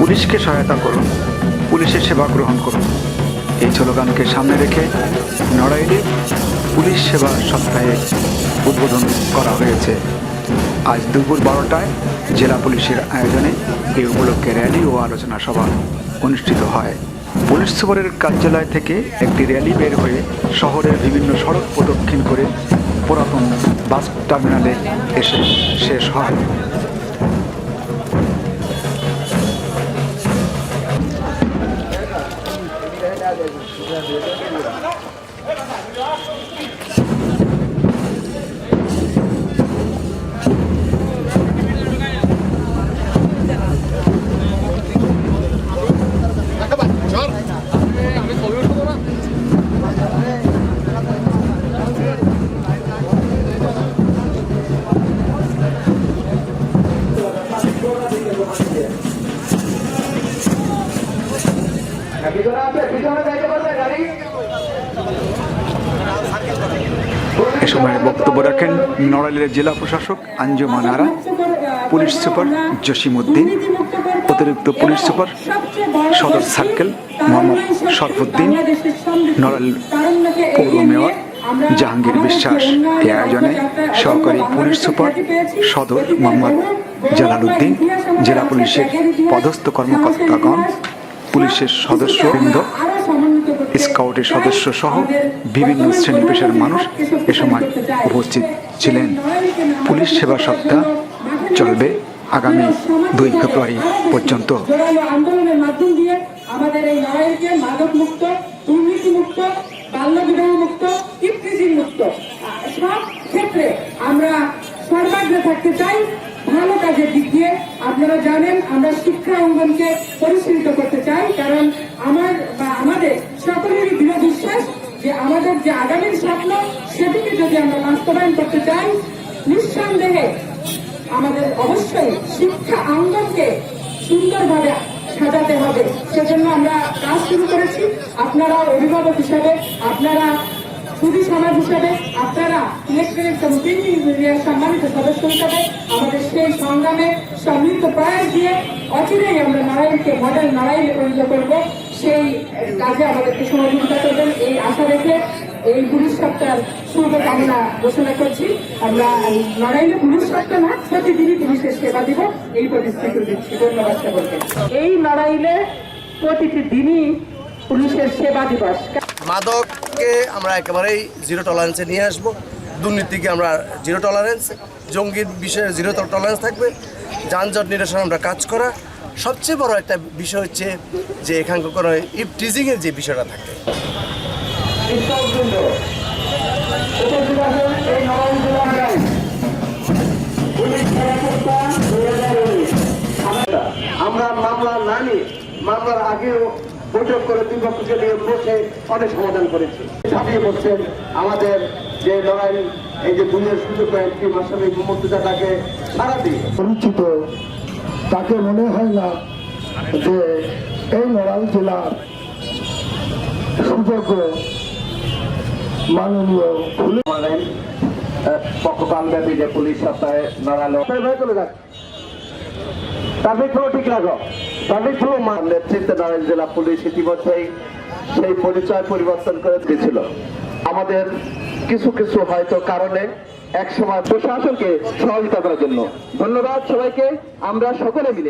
পুলিশকে সহায়তা করুন। পুলিশের সেবা গ্রহণ করুন। এই স্লোগানকে সামনে রেখে নড়াইলে পুলিশ সেবা সপ্তাহে উদ্বোধন করা হয়েছে। আজ দুপুর বারোটায় জেলা পুলিশের আয়োজনে এই উপলক্ষে র্যালি ও আলোচনা সভা অনুষ্ঠিত হয়। পুলিশ সুপারের কার্যালয় থেকে একটি র্যালি বের হয়ে শহরের বিভিন্ন সড়ক প্রদক্ষিণ করে পুরাতন বাস টার্মিনালে এসে শেষ হয়। এ সময় বক্তব্য রাখেন নড়াইলের জেলা প্রশাসক আঞ্জুমান আরা পুলিশ সুপার জসিমউদ্দিন, অতিরিক্ত পুলিশ সুপার সদর সার্কেল মোহাম্মদ শরফুদ্দিন, নড়াইল পৌর মেয়র জাহাঙ্গীর বিশ্বাস। এ আয়োজনে সহকারী পুলিশ সুপার সদর মোহাম্মদ জালালউদ্দিন, জেলা পুলিশের পদস্থ কর্মকর্তাগণ পুলিশের সদস্যবৃন্দ স্কাউটের সদস্য সহ বিভিন্ন শ্রেণি পেশার মানুষ এ সময় উপস্থিত ছিলেন। পুলিশ সেবা সপ্তাহ চলবে আগামী দুই ফেব্রুয়ারি পর্যন্ত। মাদক মুক্ত দুর্নীতি মুক্ত মুক্ত মুক্ত ক্ষেত্রে আমরা থাকতে চাই ভালো কাজের দিক দিয়ে আপনারা জানেন, আমরা শিক্ষা অঙ্গনকে পরিচালিত করতে আমার বা আমাদের সকলেরই দৃঢ় বিশ্বাস যে আমাদের যে আগামীর স্বপ্ন, সেটিকে যদি আমরা বাস্তবায়ন করতে চাই, নিঃসন্দেহে আমাদের অবশ্যই শিক্ষা আঙ্গনকে সুন্দরভাবে সাজাতে হবে। সেজন্য আমরা কাজ শুরু করেছি। আপনারা অভিভাবক হিসাবে, আপনারা সুদী সমাজ হিসাবে আপনারা ইলেকট্রনিক কমিটি সম্মানিত সদস্য হিসাবে আমাদের সেই সংগ্রামে সম্মিলিত প্রয়াস দিয়ে অচিরেই আমরা নারায়ণকে মডেল নারায়ণে পরিণত করব। সেই কাজে আমাদেরকে সহযোগিতা করবেন এই আশা রেখে এই পুলিশ সপ্তাহ শুভকামনা ঘোষণা করছি। আমরা লড়াইলে পুলিশ সপ্তাহ না, প্রতিদিনই পুলিশের সেবা দিব। এই প্রতিশ্রুতি দিচ্ছি। ধন্যবাদ সকলকে। এই লড়াইলে প্রতিটি দিনই পুলিশের সেবা দিবস। মাদককে আমরা একেবারেই জিরো টলারেন্সে নিয়ে আসব। দুর্নীতিকে আমরা জিরো টলারেন্স জঙ্গির বিষয়ে জিরো টলারেন্স থাকবে। যানজট নিরসনে আমরা কাজ করা। সবচেয়ে বড় একটা বিষয় হচ্ছে যে এখানকার কোনো ইফটিজিংয়ের যে বিষয়টা থাকে। আমরা মামলা না নিয়ে, মামলার আগেও বৈঠক করে দুই পক্ষকে নিয়ে বসে অনেক সমাধান করেছি। ছাপিয়ে বসছেন আমাদের যে লড়াই এই যে দুনিয়ার সুযোগ এমপি মাসামি মমতুজা তাকে সারা দিয়ে। পরিচিত তাকে মনে হয় না যে এই নড়াইল জেলার সুযোগ্য মাননীয় পক্ষপাল ব্যাপী যে পুলিশ সপ্তাহে লড়ালো চলে যাক। ফ্লো ঠিক রাখো। ট্রাফিক নেতৃত্বে নারায়ণ জেলা পুলিশ ইতিমধ্যেই সেই পরিচয় পরিবর্তন করে দিয়েছিল। আমাদের কিছু কিছু হয়তো কারণে এক সময় প্রশাসনকে সহযোগিতা করার জন্য। ধন্যবাদ সবাইকে, আমরা সকলে মিলে